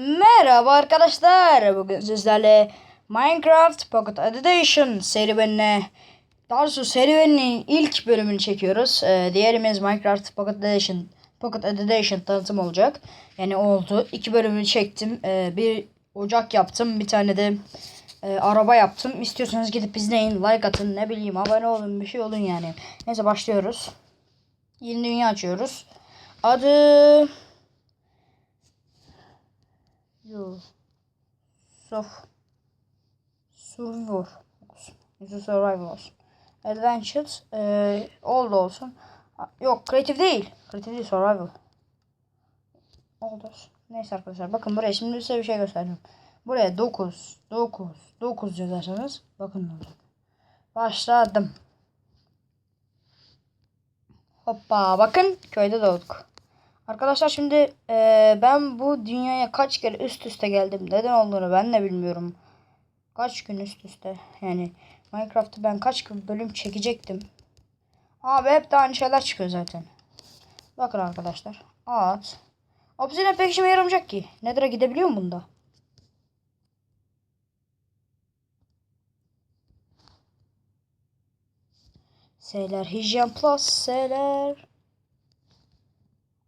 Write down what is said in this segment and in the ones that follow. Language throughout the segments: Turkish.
Merhaba arkadaşlar. Bugün sizlerle Minecraft Pocket Edition serüvenine daha doğrusu serüvenin ilk bölümünü çekiyoruz. Ee, diğerimiz Minecraft Pocket Edition Pocket Edition tanıtım olacak. Yani oldu. İki bölümünü çektim. Ee, bir ocak yaptım. Bir tane de e, araba yaptım. İstiyorsanız gidip izleyin. Like atın. Ne bileyim abone olun. Bir şey olun yani. Neyse başlıyoruz. Yeni dünya açıyoruz. Adı... Yo. Sof. Survivor olsun. Yüzü survival olsun. Adventures e, old olsun. Yok kreatif değil. Kreatif değil survival. Old olsun. Neyse arkadaşlar bakın buraya şimdi size bir şey göstereceğim. Buraya 9 9 9 yazarsanız bakın ne olacak. Başladım. Hoppa bakın köyde doğduk. Arkadaşlar şimdi eee, ben bu dünyaya kaç kere üst üste geldim. Neden olduğunu ben de bilmiyorum. Kaç gün üst üste. Yani Minecraft'ta ben kaç bölüm çekecektim. Abi hep de aynı şeyler çıkıyor zaten. Bakın arkadaşlar. At. Obsidian pek işime yaramayacak ki. Nether'a gidebiliyor bunda? Seyler hijyen plus seyler.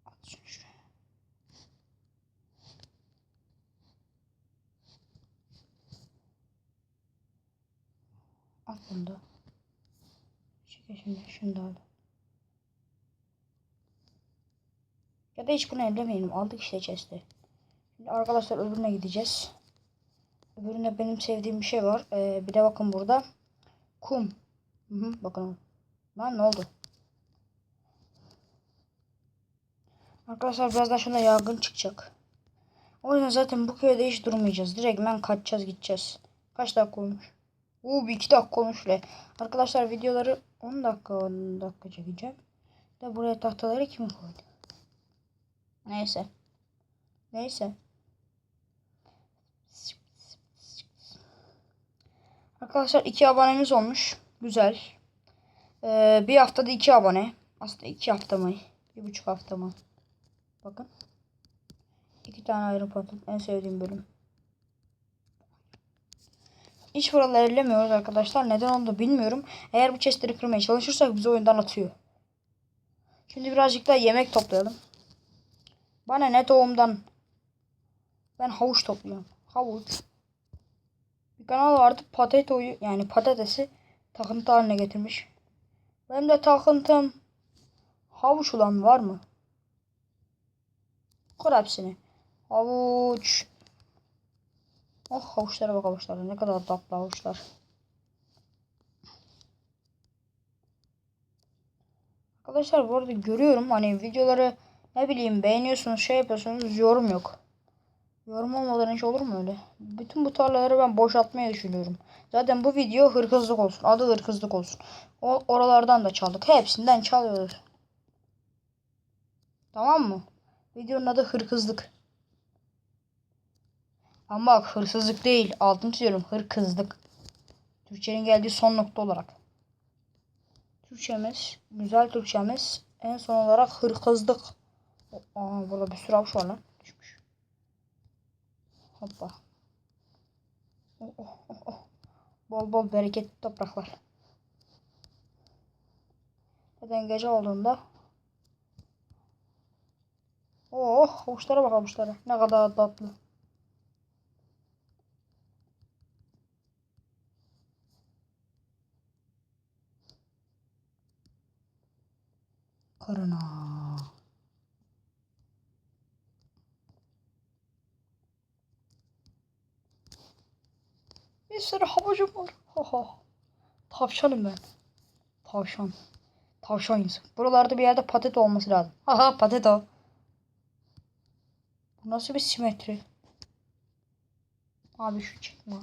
At şunu şuraya. At bunu da. Çekil şimdi şunu da al. Ya da hiç bunu ellemeyelim. Aldık işte chest'i. Şimdi arkadaşlar öbürüne gideceğiz. Öbürüne benim sevdiğim bir şey var. Ee, bir de bakın burada. Kum. Hı hı, bakın. Lan ne oldu? Arkadaşlar birazdan şuna yangın çıkacak. O yüzden zaten bu köyde hiç durmayacağız. Direkt ben kaçacağız gideceğiz. Kaç dakika olmuş? Oo bir iki dakika bile. Arkadaşlar videoları 10 dakika 10 dakika çekeceğim. De buraya tahtaları kim koydu? Neyse. Neyse. Arkadaşlar iki abonemiz olmuş. Güzel. Ee, bir haftada iki abone. Aslında iki hafta mı? Bir buçuk hafta mı? Bakın. İki tane ayrı patlat. En sevdiğim bölüm. Hiç buraları ellemiyoruz arkadaşlar. Neden onu da bilmiyorum. Eğer bu chestleri kırmaya çalışırsak bizi oyundan atıyor. Şimdi birazcık daha yemek toplayalım. Bana ne tohumdan. Ben havuç topluyorum. Havuç. Bir kanal vardı patatoyu yani patatesi takıntı haline getirmiş. Benim de takıntım havuç olan var mı? Kur hepsini. Havuç. Oh havuçlara bak havuçlara. Ne kadar tatlı havuçlar. Arkadaşlar bu arada görüyorum hani videoları ne bileyim beğeniyorsunuz şey yapıyorsunuz yorum yok. Yorum olmadan hiç olur mu öyle? Bütün bu tarlaları ben boşaltmayı düşünüyorum. Zaten bu video hırkızlık olsun. Adı hırkızlık olsun. O oralardan da çaldık. Hepsinden çalıyoruz. Tamam mı? Videonun adı hırkızlık. Ama bak hırsızlık değil. Altını çiziyorum. Hırkızlık. Türkçenin geldiği son nokta olarak. Türkçemiz, güzel Türkçemiz en son olarak hırkızlık. Aa, burada bir sürü avuç var lan. Düşmüş. Hoppa. Oh, oh, oh, oh. Bol bol bereketli topraklar. Zaten gece olduğunda Oh, havuçlara bak havuçlara. Ne kadar tatlı. Karına. Bir sürü havucum var. Ha ha. Tavşanım ben. Tavşan. Tavşan insan. Buralarda bir yerde patet olması lazım. Aha patet o. Bu nasıl bir simetri? Abi şu çıkma.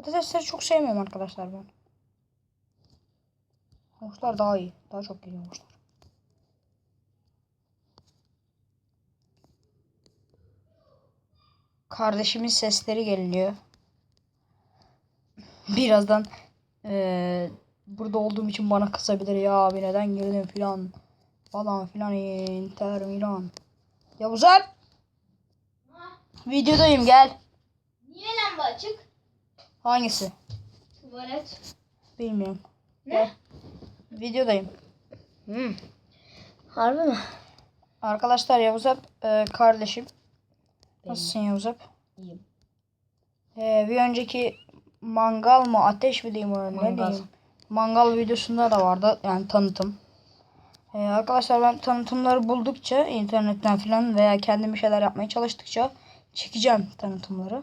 Patatesleri çok sevmiyorum arkadaşlar ben. Havuçlar daha iyi. Daha çok geliyor havuçlar. Kardeşimin sesleri geliyor. Birazdan eee burada olduğum için bana kısabilir ya abi neden girdin filan falan filan Inter Milan. Yavuz Alp. Videodayım gel. Hangisi? Tuvalet. Bilmiyorum. Ne? Videodayım. Hmm. Harbi mi? Arkadaşlar Yavuz Alp e, kardeşim. Nasılsın Yavuz Alp? İyiyim. E, bir önceki mangal mı ateş mi diyeyim ona ne diyeyim. Mangal videosunda da vardı yani tanıtım. E, arkadaşlar ben tanıtımları buldukça internetten falan veya kendim bir şeyler yapmaya çalıştıkça çekeceğim tanıtımları.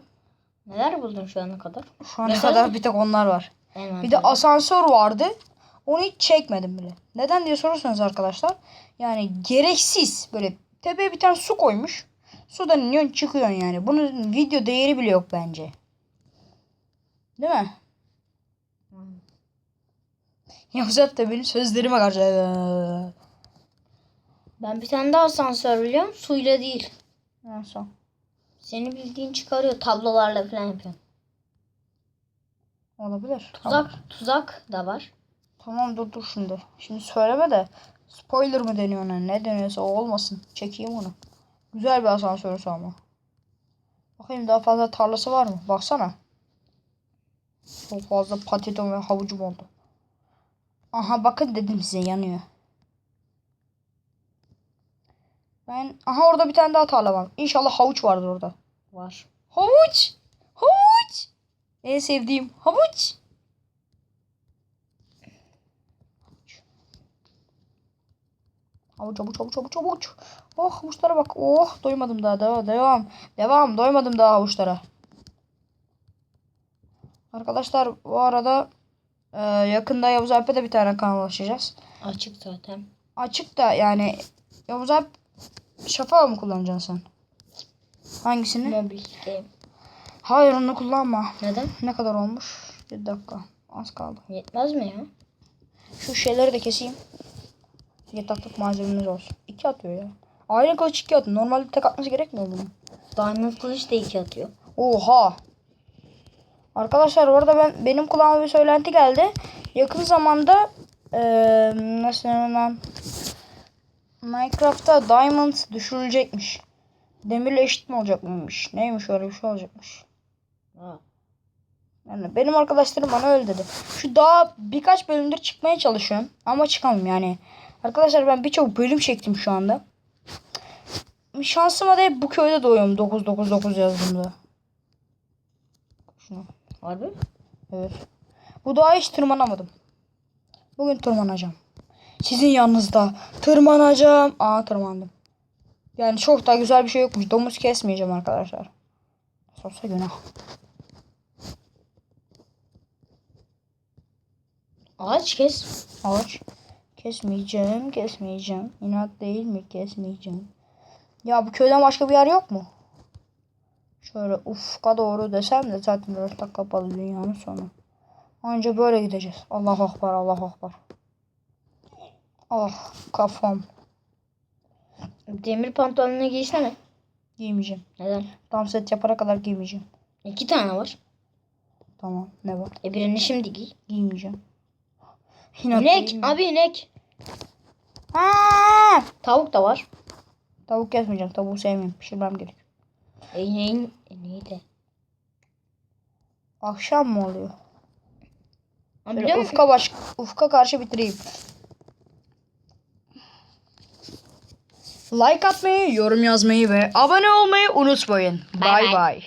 Neler buldun şu ana kadar? Şu ana Mesela? kadar bir tek onlar var. Hemen. Bir de asansör vardı. Onu hiç çekmedim bile. Neden diye sorarsanız arkadaşlar. Yani gereksiz böyle tepeye bir tane su koymuş. Sudan iniyorsun çıkıyorsun yani. Bunun video değeri bile yok bence. Değil mi? Yavuz Alp de benim sözlerime karşı. Ben bir tane daha asansör biliyorum. Suyla değil. Son. Seni bildiğin çıkarıyor. Tablolarla falan yapıyor. Olabilir. Tuzak, Tamam. tuzak da var. Tamam dur dur şimdi. Şimdi söyleme de. Spoiler mı deniyor ona? Ne deniyorsa o olmasın. Çekeyim onu. Güzel bir asansörü ama. Bakayım daha fazla tarlası var mı? Baksana. Çok fazla patatom ve havucum oldu. Aha bakın dedim size yanıyor. Ben aha orada bir tane daha tarla var. İnşallah havuç vardır orada. Var. Havuç. Havuç. En sevdiğim havuç. Havuç havuç havuç havuç havuç. Oh havuçlara bak. Oh doymadım daha. Devam devam. Devam doymadım daha havuçlara. Arkadaşlar bu arada e, yakında Yavuz Alp'e de bir tane kanal açacağız. Açık zaten. Açık da yani Yavuz Alp şafağı mı kullanacaksın sen? Hangisini? Mobil game. Hayır onu kullanma. Neden? Ne kadar olmuş? Bir dakika. Az kaldı. Yetmez mi ya? Şu şeyleri de keseyim. Yataklık malzememiz olsun. İki atıyor ya. Aynı kılıç iki atıyor. Normalde tek atması gerekmiyor bunun. Diamond kılıç da iki atıyor. Oha. Arkadaşlar orada ben benim kulağıma bir söylenti geldi. Yakın zamanda eee nasıl lan Minecraft'ta Diamond düşürülecekmiş. Demirle eşit mi olacakmış? Neymiş öyle bir şey olacakmış. Ha. Yani benim arkadaşlarım bana öyle dedi. Şu daha birkaç bölümdür çıkmaya çalışıyorum. Ama çıkamıyorum yani. Arkadaşlar ben birçok bölüm çektim şu anda. Şansıma da hep bu köyde doğuyorum. 999 yazdığımda. Şunu. Harbi? Evet. Bu dağa hiç tırmanamadım. Bugün tırmanacağım. Sizin yanınızda tırmanacağım. Aa tırmandım. Yani çok da güzel bir şey yokmuş. Domuz kesmeyeceğim arkadaşlar. Sorsa günah. Ağaç kes. Ağaç. Kesmeyeceğim, kesmeyeceğim. İnat değil mi? Kesmeyeceğim. Ya bu köyden başka bir yer yok mu? Şöyle ufka doğru desem de zaten ortak kapalı dünyanın sonu. Anca böyle gideceğiz. Allah akbar, Allah akbar. Ah kafam. Demir pantolonunu giysene. Giymeyeceğim. Neden? Tam set yapana kadar giymeyeceğim. İki tane var. Tamam ne var? E birini şimdi giy. Giymeyeceğim. İnek. Abi inek. Aa! Tavuk da var. Tavuk kesmeyeceğim. Tavuğu sevmiyorum. Pişirmem gerek. E ineğin. İneği de. Akşam mı oluyor? Biliyor ufka baş, ufka karşı bitireyim. Like atmayı, yorum yazmayı ve abone olmayı unutmayın. Bay Bay.